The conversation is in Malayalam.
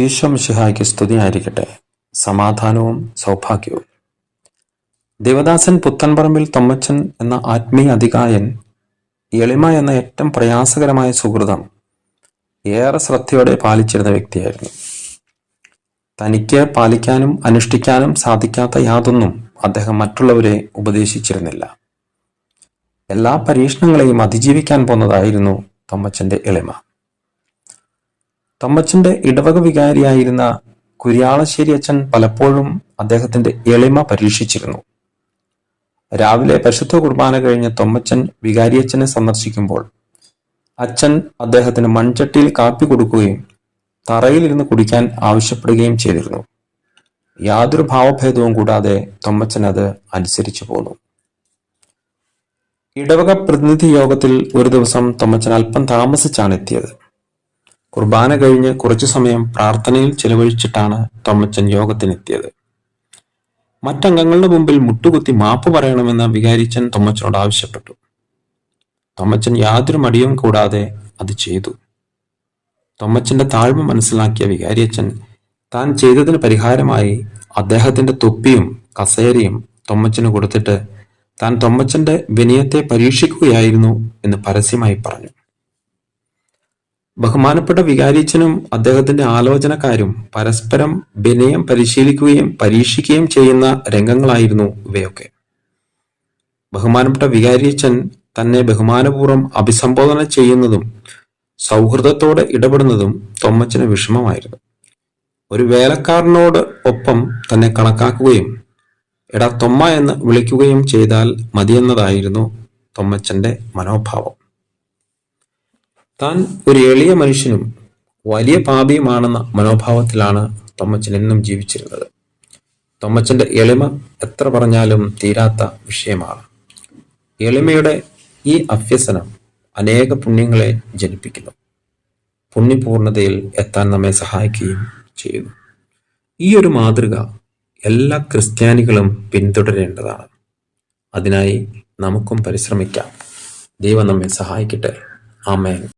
ഈശോ മിശിഹായ്ക്ക് സ്തുതിയായിരിക്കട്ടെ. സമാധാനവും സൗഭാഗ്യവും. ദേവദാസൻ പുത്തൻപറമ്പിൽ തൊമ്മച്ചൻ എന്ന ആത്മീയ അധികായൻ എളിമ എന്ന ഏറ്റവും പ്രയാസകരമായ സുഹൃതം ഏറെ ശ്രദ്ധയോടെ പാലിച്ചിരുന്ന വ്യക്തിയായിരുന്നു. തനിക്ക് പാലിക്കാനും അനുഷ്ഠിക്കാനും സാധിക്കാത്ത യാതൊന്നും അദ്ദേഹം മറ്റുള്ളവരെ ഉപദേശിച്ചിരുന്നില്ല. എല്ലാ പരീക്ഷണങ്ങളെയും അതിജീവിക്കാൻ പോന്നതായിരുന്നു തൊമ്മച്ചന്റെ എളിമ. തമ്മച്ചന്റെ ഇടവക വികാരിയായിരുന്ന കുര്യാളശ്ശേരി അച്ഛൻ പലപ്പോഴും അദ്ദേഹത്തിന്റെ എളിമ പരീക്ഷിച്ചിരുന്നു. രാവിലെ പരിശുദ്ധ കുർബാന കഴിഞ്ഞ് തൊമ്മച്ചൻ വികാരിയച്ഛനെ സന്ദർശിക്കുമ്പോൾ അച്ഛൻ അദ്ദേഹത്തിന് മൺചട്ടിയിൽ കാപ്പി കൊടുക്കുകയും തറയിലിരുന്ന് കുടിക്കാൻ ആവശ്യപ്പെടുകയും ചെയ്തിരുന്നു. യാതൊരു ഭാവഭേദവും കൂടാതെ തൊമ്മച്ചൻ അത് അനുസരിച്ചു പോന്നു. ഇടവക പ്രതിനിധി യോഗത്തിൽ ഒരു ദിവസം തൊമ്മച്ചൻ അല്പം താമസിച്ചാണ് എത്തിയത്. കുർബാന കഴിഞ്ഞ് കുറച്ചു സമയം പ്രാർത്ഥനയിൽ ചെലവഴിച്ചിട്ടാണ് തൊമ്മച്ചൻ യോഗത്തിനെത്തിയത്. മറ്റംഗങ്ങളുടെ മുമ്പിൽ മുട്ടുകുത്തി മാപ്പ് പറയണമെന്ന് വികാരിച്ചൻ തൊമ്മച്ചനോട് ആവശ്യപ്പെട്ടു. തൊമ്മച്ചൻ യാതൊരു മടിയും കൂടാതെ അത് ചെയ്തു. തൊമ്മച്ചന്റെ താഴ്മ മനസ്സിലാക്കിയ വികാരിയച്ചൻ താൻ ചെയ്തതിന് പരിഹാരമായി അദ്ദേഹത്തിന്റെ തൊപ്പിയും കസേരയും തൊമ്മച്ചന് കൊടുത്തിട്ട് താൻ തൊമ്മച്ചന്റെ വിനയത്തെ പരീക്ഷിക്കുകയായിരുന്നു എന്ന് പരസ്യമായി പറഞ്ഞു. ബഹുമാനപ്പെട്ട വികാരിച്ചനും അദ്ദേഹത്തിന്റെ ആലോചനക്കാരും പരസ്പരം വിനയം പരിശീലിക്കുകയും പരീക്ഷിക്കുകയും ചെയ്യുന്ന രംഗങ്ങളായിരുന്നു ഇവയൊക്കെ. ബഹുമാനപ്പെട്ട വികാരിച്ചൻ തന്നെ ബഹുമാനപൂർവം അഭിസംബോധന ചെയ്യുന്നതും സൗഹൃദത്തോടെ ഇടപെടുന്നതും തൊമ്മച്ചന് വിഷമമായിരുന്നു. ഒരു വേലക്കാരനോട് ഒപ്പം തന്നെ കണക്കാക്കുകയും എടാ തൊമ്മ എന്ന് വിളിക്കുകയും ചെയ്താൽ മതിയെന്നതായിരുന്നു തൊമ്മച്ചന്റെ മനോഭാവം. താൻ ഒരു എളിയ മനുഷ്യനും വലിയ പാപിയുമാണെന്ന മനോഭാവത്തിലാണ് തൊമ്മച്ചൻ എന്നും ജീവിച്ചിരുന്നത്. തൊമ്മച്ചന്റെ എളിമ എത്ര പറഞ്ഞാലും തീരാത്ത വിഷയമാണ്. എളിമയുടെ ഈ അഭ്യസനം അനേക പുണ്യങ്ങളെ ജനിപ്പിക്കുന്നു. പുണ്യപൂർണതയിൽ എത്താൻ നമ്മെ സഹായിക്കുകയും ചെയ്യുന്നു. ഈ ഒരു മാതൃക എല്ലാ ക്രിസ്ത്യാനികളും പിന്തുടരേണ്ടതാണ്. അതിനായി നമുക്കും പരിശ്രമിക്കാം. ദൈവം നമ്മെ സഹായിക്കട്ടെ. ആമേൻ.